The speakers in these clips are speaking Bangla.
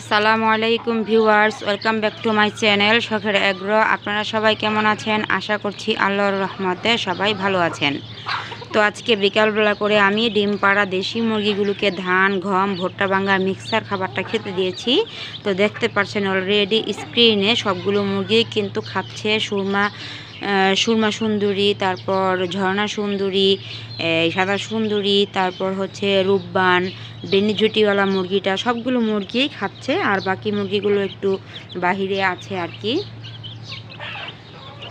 আসসালামু আলাইকুম viewers, welcome back to my channel শখের এগ্রো। আপনারা সবাই কেমন আছেন? আশা করছি আল্লাহর রহমতে সবাই ভালো আছেন। তো আজকে বিকালবেলা করে আমি ডিম পাড়া দেশি মুরগিগুলোকে ধান, গম, ভুট্টা ভাঙ্গা মিক্সার খাবারটা খেতে দিয়েছি। তো দেখতে পাচ্ছেন অলরেডি স্ক্রিনে সবগুলো মুরগি কিন্তু খাচ্ছে, সুরমা সুরমা সুন্দরী, তারপর ঝর্ণা সুন্দরী সাদা সুন্দরী, তারপর হচ্ছে রূপবান বেনিঝুটিওয়ালা মুরগিটা, সবগুলো মুরগিই খাচ্ছে, আর বাকি মুরগিগুলো একটু বাহিরে আছে আর কি।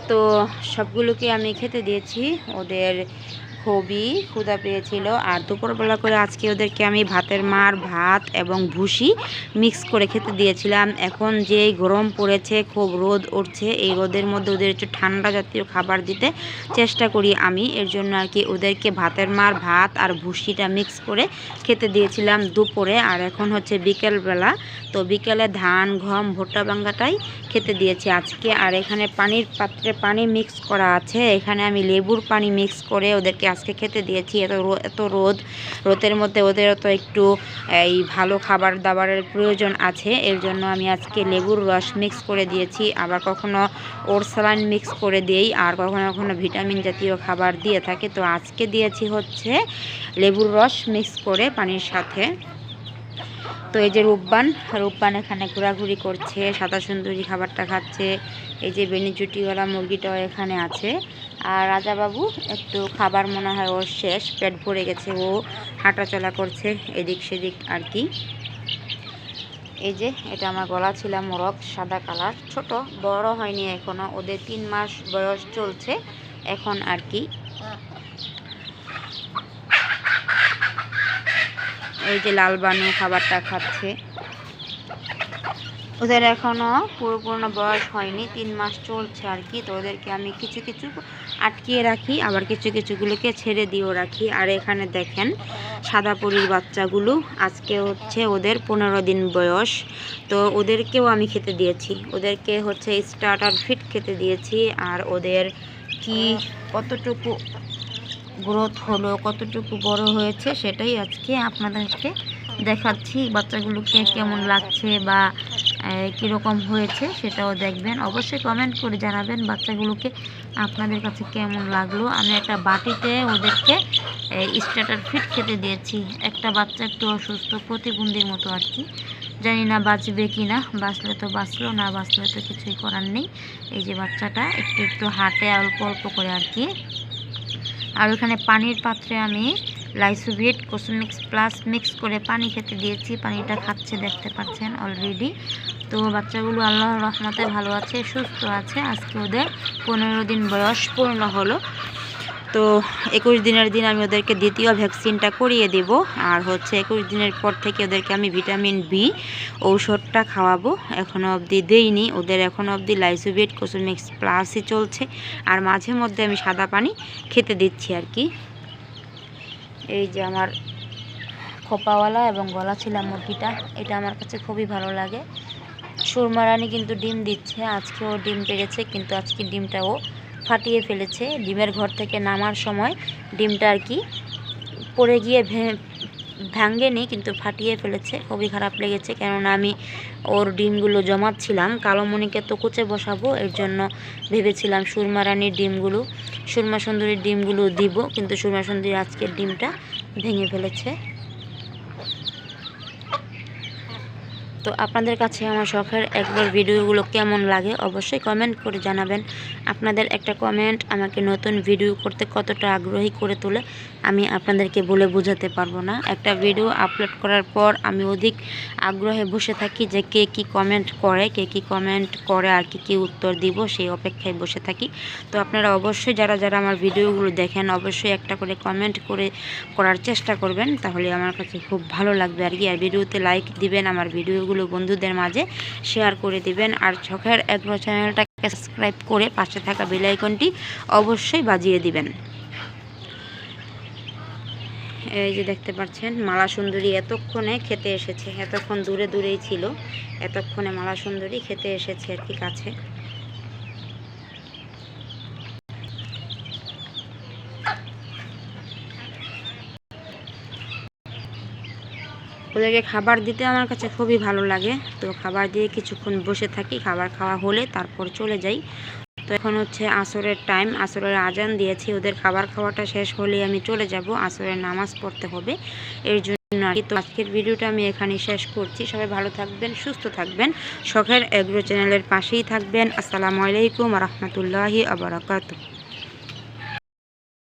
তো সবগুলোকে আমি খেতে দিয়েছি, ওদের খুবই ক্ষুধা পেয়েছিল। আর দুপুরবেলা করে আজকে ওদেরকে আমি ভাতের মার, ভাত এবং ভুসি মিক্স করে খেতে দিয়েছিলাম। এখন যে গরম পড়েছে, খুব রোদ উঠছে, এই রোদের মধ্যে ওদের একটু ঠান্ডা জাতীয় খাবার দিতে চেষ্টা করি আমি। এর জন্য আর কি ওদেরকে ভাতের মার, ভাত আর ভুসিটা মিক্স করে খেতে দিয়েছিলাম দুপুরে। আর এখন হচ্ছে বিকেলবেলা তো বিকেলে ধান, গম, ভুট্টা, বাঙ্গাটাই খেতে দিয়েছি আজকে। আর এখানে পানির পাত্রে পানি মিক্স করা আছে। এখানে আমি লেবুর পানি মিক্স করে ওদেরকে আজকে খেতে দিয়েছি। এত এত রোদ, রোদের মধ্যে ওদের তো একটু এই ভালো খাবার দাবারের প্রয়োজন আছে। এর জন্য আমি আজকে লেবুর রস মিক্স করে দিয়েছি। আবার কখনো ওরসালাইন মিক্স করে দিই, আর কখনো কখনো ভিটামিন জাতীয় খাবার দিয়ে থাকে। তো আজকে দিয়েছি হচ্ছে লেবুর রস মিক্স করে পানির সাথে। তো এই যে রূপবান রূপবান এখানে ঘোরাঘুরি করছে, সাদা সুন্দরী খাবারটা খাচ্ছে, এই যে বেনিচুটিওয়ালা মুরগিটাও এখানে আছে। আর রাজাবাবু একটু খাবার মনে হয় ওর শেষ, পেট ভরে গেছে, ও হাঁটাচলা করছে, এদিক সেদিক আর কি। এই যে, এটা আমার গলা ছিল মোরগ, সাদা কালার, ছোট, বড় হয়নি এখনও, ওদের তিন মাস বয়স চলছে, এখন আর কি। এই যে লাল বানু খাবারটা খাচ্ছে। ওদের এখনও পুরোপূর্ণ বয়স হয়নি, তিন মাস চলছে আর কি, তো ওদেরকে আমি কিছু কিছু আটকিয়ে রাখি, আবার কিছু কিছুগুলোকে ছেড়ে দিয়েও রাখি। আর এখানে দেখেন, সাদা পরির বাচ্চাগুলো, আজকে হচ্ছে ওদের পনেরো দিন বয়স, তো ওদেরকেও আমি খেতে দিয়েছি। ওদেরকে হচ্ছে স্টার্টার ফিট খেতে দিয়েছি, আর ওদের কি কতটুকু গ্রোথ হলো, কতটুকু বড় হয়েছে সেটাই আজকে আপনাদেরকে দেখাচ্ছি, বাচ্চাগুলোকে কেমন লাগছে বা কীরকম হয়েছে সেটাও দেখবেন। অবশ্যই কমেন্ট করে জানাবেন বাচ্চাগুলোকে আপনাদের কাছে কেমন লাগল। আমি একটা বাটিতে ওদেরকে স্টার্টার ফিট খেতে দিয়েছি। একটা বাচ্চা একটু অসুস্থ, প্রতিবন্ধীর মতো আর কি। জানি না বাঁচবে কি না বাঁচলে তো বাঁচলো, না বাঁচলে তো কিছুই করার নেই। এই যে বাচ্চাটা একটু একটু হাঁটে অল্প অল্প করে আর কি। আর ওখানে পানির পাত্রে আমি লাইসোভিট কোসমিক্স প্লাস মিক্স করে পানি খেতে দিয়েছি। পানিটা খাচ্ছে, দেখতে পাচ্ছেন অলরেডি তো বাচ্চাগুলো আল্লাহর রহমতে ভালো আছে, সুস্থ আছে। আজকে ওদের পনেরো দিন বয়স পূর্ণ হলো। তো একুশ দিনের দিন আমি ওদেরকে দ্বিতীয় ভ্যাকসিনটা করিয়ে দেব। আর হচ্ছে একুশ দিনের পর থেকে ওদেরকে আমি ভিটামিন বি ঔষধটা খাওয়াবো। এখনও অবধি দেইনি। ওদের এখনও অবধি লাইসোভিট কোসমিক্স প্লাসই চলছে। আর মাঝে মধ্যে আমি সাদা পানি খেতে দিচ্ছি আর কি। এই যে আমার খোপাওয়ালা এবং গলা ছিলা মুরগিটা, এটা আমার কাছে খুবই ভালো লাগে। সুরমা রানী কিন্তু ডিম দিচ্ছে। আজকেও ডিম পেড়েছে কিন্তু আজকে ডিমটা ও ফাটিয়ে ফেলেছে। ডিমের ঘর থেকে নামার সময় ডিমটা আর কি পড়ে গিয়ে ভাঙ্গেনি, কিন্তু ফাটিয়ে ফেলেছে। খুবই খারাপ লেগেছে, কেননা আমি ওর ডিমগুলো জমাচ্ছিলাম। কালোমণিকে তো কুচে বসাবো, এর জন্য ভেবেছিলাম সুরমা রানীর ডিমগুলো, সুরমা সুন্দরীর ডিমগুলো দিব, কিন্তু সুরমা সুন্দরী আজকের ডিমটা ভেঙে ফেলেছে। তো আপনাদের কাছে আমার শখের একবার ভিডিওগুলো কেমন লাগে অবশ্যই কমেন্ট করে জানাবেন। আপনাদের একটা কমেন্ট আমাকে নতুন ভিডিও করতে কতটা আগ্রহী করে তোলে, আমি আপনাদেরকে বলে বোঝাতে পারব না। একটা ভিডিও আপলোড করার পর আমি অধিক আগ্রহে বসে থাকি যে কে কি কমেন্ট করে, কে কি কমেন্ট করে আর কি কি উত্তর দিব সেই অপেক্ষায় বসে থাকি। তো আপনারা অবশ্যই যারা যারা আমার ভিডিওগুলো দেখেন, অবশ্যই একটা করে কমেন্ট করে করার চেষ্টা করবেন, তাহলে আমার কাছে খুব ভালো লাগবে আর কি। আর ভিডিওতে লাইক দিবেন, আমার ভিডিওগুলো বন্ধুদের মাঝে শেয়ার করে দিবেন। আর চোখের এগ্রো চ্যানেলটাকে সাবস্ক্রাইব করে পাশে থাকা বেল আইকনটি অবশ্যই বাজিয়ে দিবেন। এই যে দেখতে পাচ্ছেন মালা সুন্দরী এতক্ষণে খেতে এসেছে, এতক্ষণ দূরে দূরেই ছিল, এতক্ষণে মালা সুন্দরী খেতে এসেছে আর কি কাছে। ওদেরকে খাবার দিতে আমার কাছে খুবই ভালো লাগে। তো খাবার দিয়ে কিছুক্ষণ বসে থাকি, খাবার খাওয়া হলে তারপর চলে যাই। তো এখন হচ্ছে আসরের টাইম আসরের আজান দিয়েছি, ওদের খাবার খাওয়াটা শেষ হলেই আমি চলে যাব, আসরের নামাজ পড়তে হবে। এর জন্য আর। তো আজকের ভিডিওটা আমি এখানে শেষ করছি। সবাই ভালো থাকবেন, সুস্থ থাকবেন। শখের এগ্রো চ্যানেলের পাশেই থাকবেন। আসসালামু আলাইকুম রহমতুল্লাহি আবরাকাতু